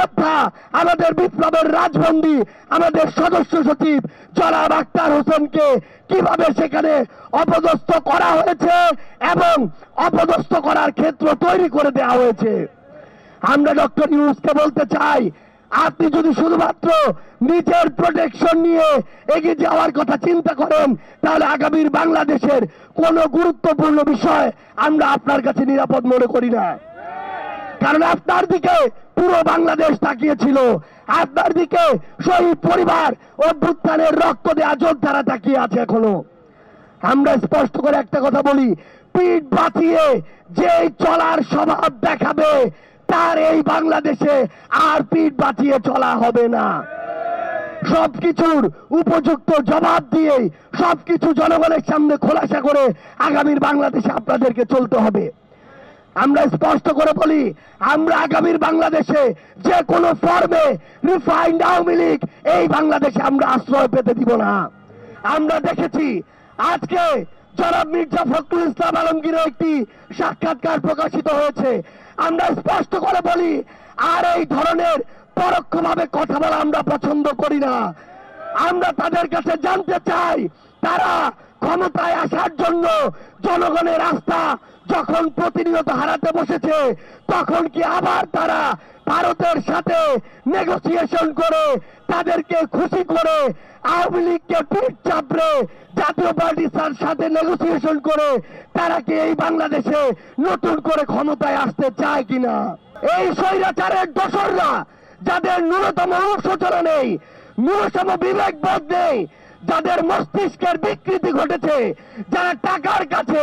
যোদ্ধা, আমাদের বিপ্লবের রাজবন্দী আমাদের সদস্য সচিব জনাব আক্তার হোসেনকে কীভাবে সেখানে অপদস্থ করা হয়েছে এবং অপদস্থ করার ক্ষেত্র তৈরি করে দেওয়া হয়েছে? আমরা ডক্টর ইউনুসকে বলতে চাই আপনি যদি শুধুমাত্র নিজের প্রোটেকশন নিয়ে এগিয়ে যাওয়ার কথা চিন্তা করেন তাহলে আগামীর বাংলাদেশের কোনো গুরুত্বপূর্ণ বিষয় আমরা আপনার কাছে নিরাপদ মনে করি না। কারণ আপনার দিকে পুরো বাংলাদেশ তাকিয়েছিল। আপনার দিকে শহীদ পরিবার, অভ্যুত্থানের রক্ত দেওয়া যোদ্ধারা তাকিয়ে আছে এখনও। আমরা স্পষ্ট করে একটা কথা বলি, পিঠ বাঁচিয়ে যে চলার স্বভাব দেখাবে, তার এই বাংলাদেশে আর পিঠ বাঁচিয়ে চলা হবে না। সবকিছুর উপযুক্ত জবাব দিয়ে সবকিছু জনগণের সামনে খোলাসা করে আগামীর বাংলাদেশে আপনাদেরকে চলতে হবে। আমরা স্পষ্ট করে বলি, আমরা আগামীর বাংলাদেশে যে কোনো ফর্মে রিফাইন্ড আওয়ামী লীগ, এই বাংলাদেশে আমরা আশ্রয় পেতে দিব না। আমরা দেখেছি আজকে জনাব মির্জা ফখরুল ইসলাম আলমগীরের একটি সাক্ষাৎকার প্রকাশিত হয়েছে। আমরা স্পষ্ট করে বলি, আর এই ধরনের পরোক্ষভাবে কথা বলা আমরা পছন্দ করি না। আমরা তাদের কাছে জানতে চাই, তারা ক্ষমতায় আসার জন্য জনগণের আস্থা যখন প্রতিনিয়ত হারাতে বসেছে, তখন কি আবার তারা ভারতের সাথে নেগোসিয়েশন করে তাদেরকে খুশি করে আওয়ামী লীগকে পিঠ চাপড়ে জাতীয় পার্টির সাথে নেগোসিয়েশন করে তারা কি এই বাংলাদেশে নতুন করে ক্ষমতায় আসতে চায় কিনা? এই স্বৈরাচারের দোসররা, যাদের ন্যূনতম অনুশোচনা নেই, ন্যূনতম বিবেকবোধ নেই যাদের মস্তিষ্কের বিকৃতি ঘটেছে, যারা টাকার কাছে,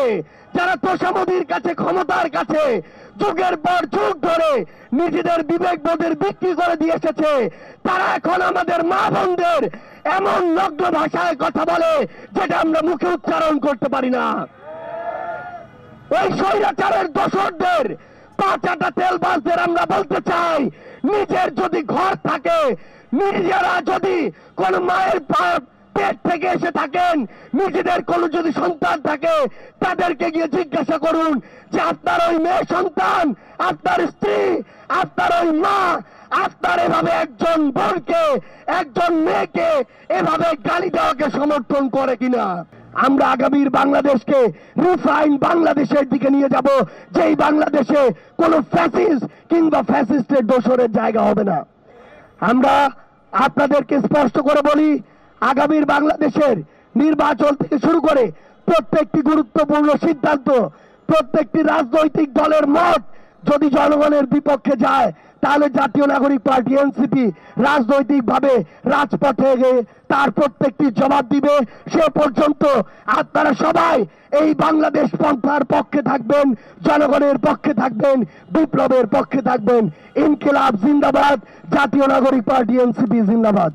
যারা তোষামদির কাছে, ক্ষমতার কাছে, যুগের পর যুগ ধরে নিজেদের বিবেকবোধের বিক্রি করে দিয়ে এসেছে, তারা এখন আমাদের মা বোনদের এমন নগ্ন ভাষায় কথা বলে, যেটা আমরা মুখে উচ্চারণ করতে পারি না। ওই স্বৈরাচারের দোসরদের পাঁচাটা তেলবাসদের আমরা বলতে চাই, নিজের যদি ঘর থাকে, নিজেরা যদি কোন মায়ের পেট থেকে এসে থাকেন। নিজেদের কোন যদি সন্তান থাকে, তাদেরকে গিয়ে জিজ্ঞাসা করুন যে আপনার ওই মেয়ে সন্তান, আপনার স্ত্রী, আপনার ওই মা, আপনার এভাবে একজন বোনকে একজন মেয়েকে এভাবে গালি দেওয়াকে সমর্থন করে কিনা? আমরা আগামীর বাংলাদেশকে রিফাইন বাংলাদেশের দিকে নিয়ে যাব, যেই বাংলাদেশে কোনো ফ্যাসিস্ট কিংবা ফ্যাসিস্টের দোষরের জায়গা হবে না। আমরা আপনাদেরকে স্পষ্ট করে বলি আগামীর বাংলাদেশের নির্বাচন থেকে শুরু করে প্রত্যেকটি গুরুত্বপূর্ণ সিদ্ধান্ত, প্রত্যেকটি রাজনৈতিক দলের মত যদি জনগণের বিপক্ষে যায়, তাহলে জাতীয় নাগরিক পার্টি, এনসিপি রাজনৈতিকভাবে রাজপথে তার প্রত্যেকটি জবাব দিবে। সে পর্যন্ত আপনারা সবাই এই বাংলাদেশ পন্থার পক্ষে থাকবেন, জনগণের পক্ষে থাকবেন, বিপ্লবের পক্ষে থাকবেন। ইনকিলাব জিন্দাবাদ, জাতীয় নাগরিক পার্টি, এনসিপি জিন্দাবাদ।